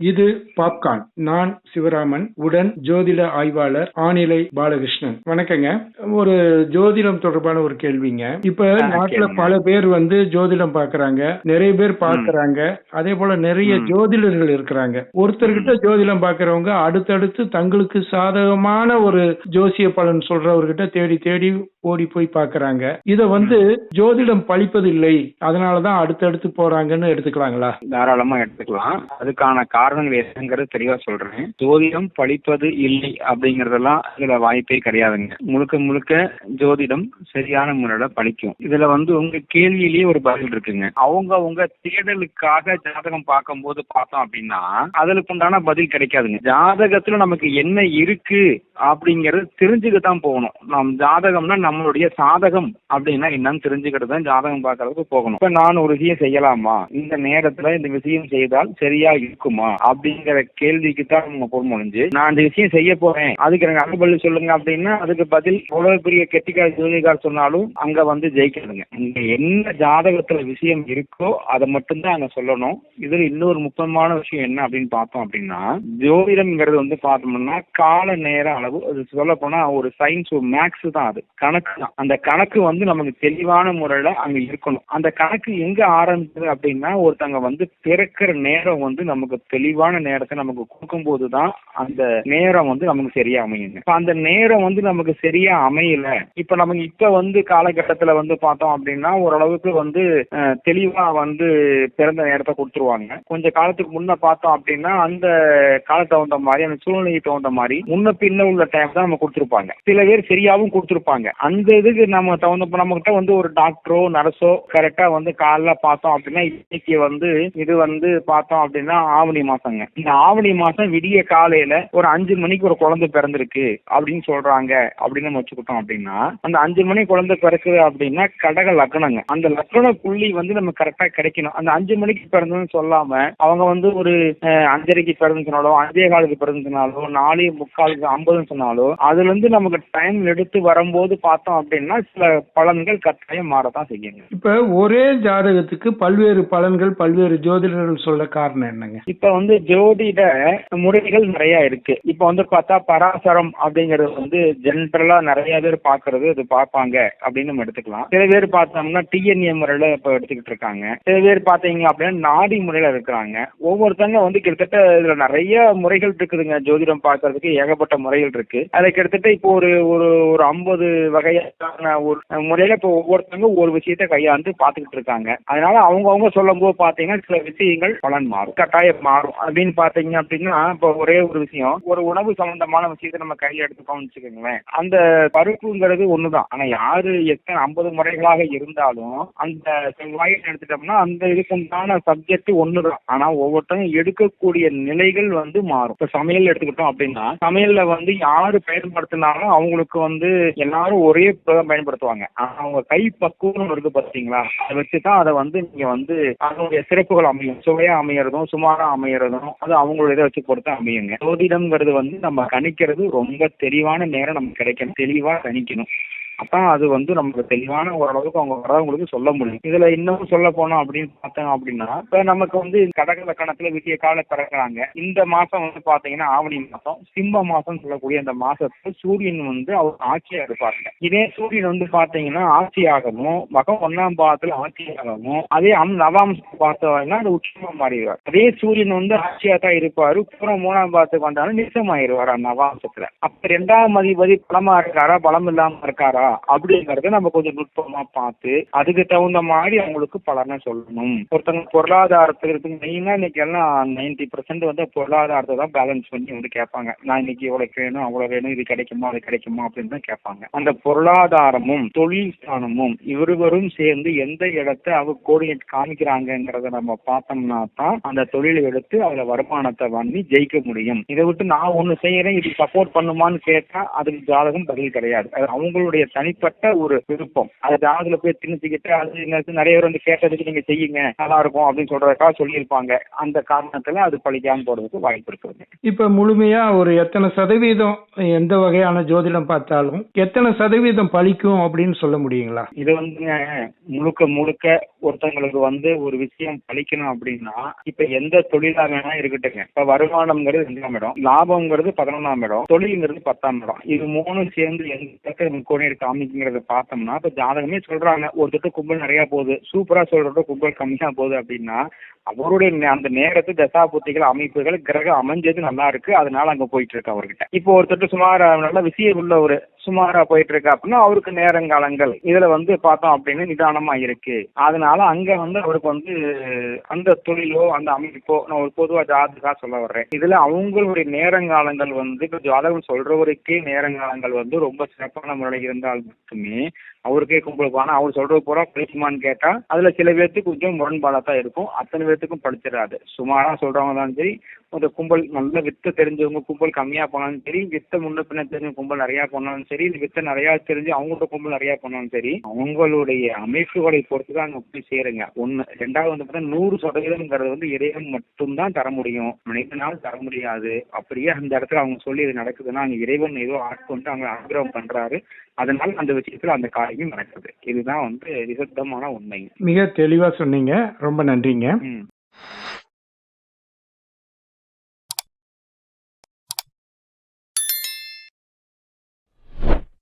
இது பாப்கார்ன். நான் சிவராமன் உடன் ஜோதிட ஆய்வாளர் ஆனிலை பாலகிருஷ்ணன். வணக்கங்க. ஒரு ஜோதிடம் தொடர்பான ஒரு கேள்விங்க. இப்ப நாட்டுல. பல பேர் வந்து ஜோதிடம் பாக்குறாங்க. நிறைய பேர் பாக்குறாங்க. அதே போல நிறைய. ஜோதிடர்கள் இருக்கிறாங்க. ஒருத்தர்கிட்ட ஜோதிடம் பாக்குறவங்க அடுத்தடுத்து தங்களுக்கு சாதகமான ஒரு ஜோசிய பலன் சொல்றவர்கிட்ட தேடி தேடி ஓடி போய் பாக்குறாங்க. இத வந்து ஜோதிடம் பழிப்பதில்லை. அதனாலதான் அடுத்தடுத்து போறாங்கன்னு எடுத்துக்கலாங்களா? தாராளமா எடுத்துக்கலாம். அதுக்கான காரணங்கள் என்னங்கிறது தெளிவா சொல்றேன். ஜோதிடம் படிப்பது இல்லை அப்படிங்கறதெல்லாம் இதுல வாய்ப்பே கிடையாதுங்க. முழுக்க முழுக்க ஜோதிடம் சரியான முறையில படிக்கும். இதுல வந்து உங்க கேள்வியிலேயே ஒரு பதில் இருக்குங்க. அவங்க உங்க தேடலுக்காக ஜாதகம் பார்க்கும்போது பார்த்தோம் அப்படின்னா அதுக்கு உண்டான பதில் கிடைக்காதுங்க. ஜாதகத்துல நமக்கு என்ன இருக்கு அப்படிங்கறது தெரிஞ்சுக்க தான் போகணும். நம் ஜாதகம்னா நம்மளுடைய சாதகம் அப்படின்னா என்னன்னு தெரிஞ்சுக்கிட்டு தான் ஜாதகம் பார்க்கறதுக்கு போகணும். இப்ப நான் ஒரு விஷயம் செய்யலாமா? இந்த நேரத்துல இந்த விஷயம் செய்தால் சரியா இருக்குமா? அப்படிங்கிற கேள்விக்கு தான் நம்ம பொருள் முடிஞ்சு. நான் அந்த விஷயம் செய்ய போறேன். அதுக்கு எனக்கு அங்க பதில் சொல்லுங்க அப்படின்னா அதுக்கு பதில் எவ்வளவு பெரிய கெட்டிக்கார ஜோதிகார் சொன்னாலும் அங்க வந்து ஜெயிக்காதுங்க. இங்க என்ன ஜாதகத்துல விஷயம் இருக்கோ அதை மட்டும்தான் அங்க சொல்லணும். இதுல இன்னொரு முக்கியமான விஷயம் என்ன அப்படின்னு பார்த்தோம் அப்படின்னா ஜோதிடம்ங்கிறது வந்து பார்த்தோம்னா கால நேர அளவு. அது சொல்ல போனா ஒரு சயின்ஸ் ஒரு மேக்ஸ் தான் அது. கணக்கு தான். அந்த கணக்கு வந்து நமக்கு தெளிவான முறையில அங்க இருக்கணும். அந்த கணக்கு எங்க ஆரம்பிச்சது அப்படின்னா ஒருத்தங்க வந்து பிறக்கிற நேரம் வந்து நமக்கு தெளிவான நேரத்தை நமக்கு கொடுக்கும்போது தான் அந்த நேரம் வந்து நமக்கு சரியா அமையுங்க. இப்ப அந்த நேரம் வந்து நமக்கு சரியா அமையல. இப்ப நமக்கு இப்ப வந்து காலகட்டத்துல வந்து பார்த்தோம் அப்படின்னா ஓரளவுக்கு வந்து தெளிவா வந்து பிறந்த நேரத்தை கொடுத்துருவாங்க. கொஞ்ச காலத்துக்கு முன்ன பார்த்தோம் அப்படின்னா அந்த காலத்து தகுந்த மாதிரி அந்த சூழ்நிலைக்கு தகுந்த மாதிரி முன்ன பின்ன உள்ள டைம் தான் நம்ம கொடுத்துருப்பாங்க. சில பேர் சரியாவும் கொடுத்துருப்பாங்க. அந்த இதுக்கு நம்ம தகுந்த நம்ம கிட்ட வந்து ஒரு டாக்டரோ நர்ஸோ கரெக்டா வந்து காலைல பார்த்தோம் அப்படின்னா இன்னைக்கு வந்து இது வந்து பார்த்தோம் அப்படின்னா ஆவணி மாசங்க. இந்த ஆவணி மாசம் விடிய காலையில ஒரு அஞ்சு மணிக்கு ஒரு குழந்தை பிறந்திருக்கு அப்படின்னு சொல்றாங்க. அப்படின்னு நம்ம வச்சுக்கிட்டோம் அப்படின்னா அந்த அஞ்சு மணி குழந்தை பிறக்குது அப்படின்னா கடக லக்னங்க. அந்த லக்ன புள்ளி வந்து நம்ம கரெக்டா கிடைக்கணும். அந்த அஞ்சு மணிக்கு பிறந்ததுன்னு சொல்லாம அவங்க வந்து ஒரு அஞ்சரைக்கு பிறந்து சொன்னாலோ அஞ்சே காலுக்கு பிறந்து சொன்னாலோ நாலே முக்காலுக்கு ஐம்பதுன்னு சொன்னாலோ அதுல இருந்து நமக்கு டைம் எடுத்து வரும்போது பார்த்தோம் அப்படின்னா சில பலன்கள் கட்டாயம் மாறத்தான் செய்யுங்க. இப்ப ஒரே ஜாதகத்துக்கு பல்வேறு பலன்கள் பல்வேறு ஜோதிடர்கள் சொல்ல காரணம் என்னங்க? இப்ப வந்து ஜோதிட முறைகள் நிறைய இருக்கு. இப்ப வந்து பார்த்தா பராசரம் அப்படிங்கறது வந்து ஜென்ரலா நிறைய பேர் பாக்குறது அது பார்ப்பாங்க அப்படின்னு நம்ம எடுத்துக்கலாம். சில பேர் பார்த்தோம்னா டிஎன்ஏ முறையில இப்ப எடுத்துக்கிட்டு இருக்காங்க. சில பேர் பாத்தீங்க அப்படின்னா நாடி முறையில இருக்கிறாங்க. ஒவ்வொருத்தங்க வந்து கிட்டத்தட்ட இதுல நிறைய முறைகள் இருக்குதுங்க. ஜோதிடம் பார்க்கறதுக்கு ஏகப்பட்ட முறைகள் இருக்கு. அதுல கிட்டத்தட்ட இப்போ ஒரு ஒரு ஒரு ஐம்பது வகையான ஒரு முறையில இப்போ ஒவ்வொருத்தங்க ஒரு விஷயத்த கையாண்டு பாத்துக்கிட்டு இருக்காங்க. அதனால அவங்க அவங்க சொல்லும் போது பாத்தீங்கன்னா சில விஷயங்கள் பலன் மாறும். கட்டாயம் மாறும். அப்படின்னு பாத்தீங்க அப்படின்னா இப்போ ஒரே ஒரு விஷயம். ஒரு உணவு சம்பந்தமான விஷயத்தை நம்ம கையில எடுத்துக்கோம்னு வச்சுக்கோங்களேன். அந்த பருப்புங்கிறது ஒண்ணுதான். ஆனா யாரு எத்தனை ஐம்பது முறைகளாக இருந்தாலும் அந்த செவ்வாயில் எடுத்துட்டோம்னா அந்த இதுக்குண்டான சப்ஜெக்ட் ஒண்ணுதான். ஆனா ஒவ்வொருத்தங்க எடுக்கக்கூடிய நிலைகள் வந்து மாறும். இப்ப சமையல் எடுத்துக்கிட்டோம் அப்படின்னா சமையல்ல வந்து யாரு பயன்படுத்தினாலும் அவங்களுக்கு வந்து எல்லாரும் ஒரே பொருள் பயன்படுத்துவாங்க. ஆனா அவங்க கை பக்குவம் இருக்கு பாத்தீங்களா? அதை வச்சுதான் அதை வந்து நீங்க வந்து அதனுடைய சிறப்புகள் அமையும். சுவையா அமையறதும் சுமாரா அமையறதும் அது அவங்களோட இதை வச்சு பொறுத்து அமையுங்க. ஜோதிடம்ங்கிறது வந்து நம்ம கணிக்கிறது ரொம்ப தெளிவான நேரம் நமக்கு கிடைக்கணும். தெளிவா கணிக்கணும். அப்பதான் அது வந்து நமக்கு தெளிவான ஓரளவுக்கு அவங்க வரவங்களுக்கு சொல்ல முடியும். இதுல இன்னும் சொல்ல போனோம் அப்படின்னு பார்த்தோம் அப்படின்னா இப்ப நமக்கு வந்து கடக லக்கணத்துல வித்திய கால பிறக்கிறாங்க இந்த மாசம் வந்து பாத்தீங்கன்னா ஆவணி மாசம் சிம்ம மாசம் சொல்லக்கூடிய அந்த மாசத்துல சூரியன் வந்து அவர் ஆட்சியா இருப்பாங்க இதே சூரியன் வந்து பாத்தீங்கன்னா ஆட்சியாகவும் மகம் ஒன்னாம் பாவத்துல ஆட்சியாகவும் அதே அம் நவாம்சம் பார்த்தோம்னா அது உச்சமா மாறிடுவார். அதே சூரியன் வந்து ஆட்சியா தான் இருப்பாரு. பூரம் மூணாம் பாவத்துக்கு வந்தாலும் நிச்சயமாயிருவார் அந்த நவாம்சத்துல. அப்ப ரெண்டாம் அதிபதி பலமா இருக்காரா? பலம் இல்லாம இருக்காரா? அப்படிங்கறத நம்ம கொஞ்சம் நுட்பமா பார்த்து அதுக்கு தகுந்த மாதிரி அவங்களுக்கு பலனை சொல்லணும். ஒருத்தங்க பொருளாதாரத்துக்கு மெயினா இன்னைக்கு எல்லாம் நைன்டி பர்சன்ட் வந்து பொருளாதாரத்தை தான் பேலன்ஸ் பண்ணி வந்து கேட்பாங்க. நான் இன்னைக்கு இவ்வளவு வேணும் அவ்வளவு வேணும் இது கிடைக்குமா அது கிடைக்குமா அப்படின்னு தான் கேட்பாங்க. அந்த பொருளாதாரமும் தொழில் ஸ்தானமும் இருவரும் சேர்ந்து எந்த இடத்த அவ கோடினேட் காமிக்கிறாங்கங்கிறத நம்ம பார்த்தோம்னா தான் அந்த தொழிலை எடுத்து அதுல வருமானத்தை பண்ணி ஜெயிக்க முடியும். இதை விட்டு நான் ஒண்ணு செய்யறேன் இது சப்போர்ட் பண்ணுமான்னு கேட்டா அதுக்கு ஜாதகம் பதில் கிடையாது. அது அவங்களுடைய தனிப்பட்ட ஒரு விருப்பம். அது ஜாதகத்துல போய் திணிச்சுக்கிட்டு அது நிறைய பேர் வந்து கேட்டதுக்கு நீங்க செய்யுங்க நல்லா இருக்கும் அப்படின்னு சொல்றதுக்காக சொல்லியிருப்பாங்க. அந்த காரணத்துல அது பழிக்காம போறதுக்கு வாய்ப்பு இருக்குது இப்ப முழுமையா ஒரு எத்தனை சதவீதம் எந்த வகையான ஜோதிடம் பார்த்தாலும் எத்தனை சதவீதம் பலிக்கும் அப்படின்னு சொல்ல முடியுங்களா? இது வந்துங்க முழுக்க முழுக்க ஒருத்தங்களுக்கு வந்து ஒரு விஷயம் பழிக்கணும் அப்படின்னா இப்ப எந்த தொழிலா வேணா இருக்கட்டுங்க இப்ப வருமானம்ங்கிறது ரெண்டாம் இடம். லாபம்ங்கிறது பதினொன்றாம் இடம். தொழிலுங்கிறது பத்தாம் இடம். இது மூணும் சேர்ந்து எந்த இடத்துல முக்கோணி காமிக்குங்கிறத பார்த்தோம்னா இப்ப ஜாதகமே சொல்றாங்க ஒருத்தர் கும்பல் நிறைய போகுது. சூப்பரா சொல்றத கும்பல் கம்மியா போகுது அப்படின்னா அவருடைய நே- அந்த நேரத்து தசாபுத்திகள் அமைப்புகள் கிரகம் அமைஞ்சது நல்லா இருக்கு. அதனால அங்க போயிட்டு இருக்கு அவர்கிட்ட. இப்போ ஒருத்தர் சுமார் நல்ல விஷயம் உள்ள ஒரு சுமாரா போயிட்டு இருக்கு அப்படின்னா அவருக்கு நேரங்காலங்கள். இதுல வந்து பார்த்தோம் அப்படின்னு நிதானமா இருக்கு. அதனால அங்க வந்து அவருக்கு வந்து அந்த தொழிலோ அந்த அமைப்போ நான் ஒரு பொதுவா ஜாதகா சொல்ல வர்றேன். இதுல அவங்களுடைய நேரங்காலங்கள் வந்து இப்ப ஜாதகம் சொல்றவருக்கே நேரங்காலங்கள் வந்து ரொம்ப சிறப்பான முறையில் இருந்தால் மட்டுமே அவருக்கே கும்பலுக்கு ஆனா அவர் சொல்றது பூரா படிக்குமான்னு கேட்டா அதுல சில பேர்த்துக்கு கொஞ்சம் முரண்பாடா தான் இருக்கும். அத்தனை பேர்த்துக்கும் படிச்சிடாது. சுமாரா சொல்றவங்க தான் சரி அந்த கும்பல் நல்ல வித்த தெரிஞ்சவங்க கும்பல் கம்மியா போனாலும் சரி வித்த முன்ன பின்ன தெரிஞ்ச கும்பல் நிறைய போனாலும் சரி இந்த வித்த நிறைய தெரிஞ்சு அவங்கள்ட்ட கும்பல் நிறைய போனாலும் சரி அவங்களுடைய அமைப்புகளை பொறுத்து தான் அங்க போய் சேருங்க. ஒண்ணு ரெண்டாவது வந்து பார்த்தா நூறு சதவீதம்ங்கிறது வந்து இறைவன் மட்டும்தான் தர முடியும். மனிதனால் தர முடியாது. அப்படியே அந்த இடத்துல அவங்க சொல்லி இது நடக்குதுன்னா அங்க இறைவன் ஏதோ ஆட்கொண்டு அவங்க அனுகிரகம் பண்றாரு. அதனால அந்த விஷயத்துல அந்த காரியம் நடக்குது. இதுதான் வந்து நிசப்தமான உண்மை. மிக தெளிவா சொன்னீங்க. ரொம்ப நன்றிங்க.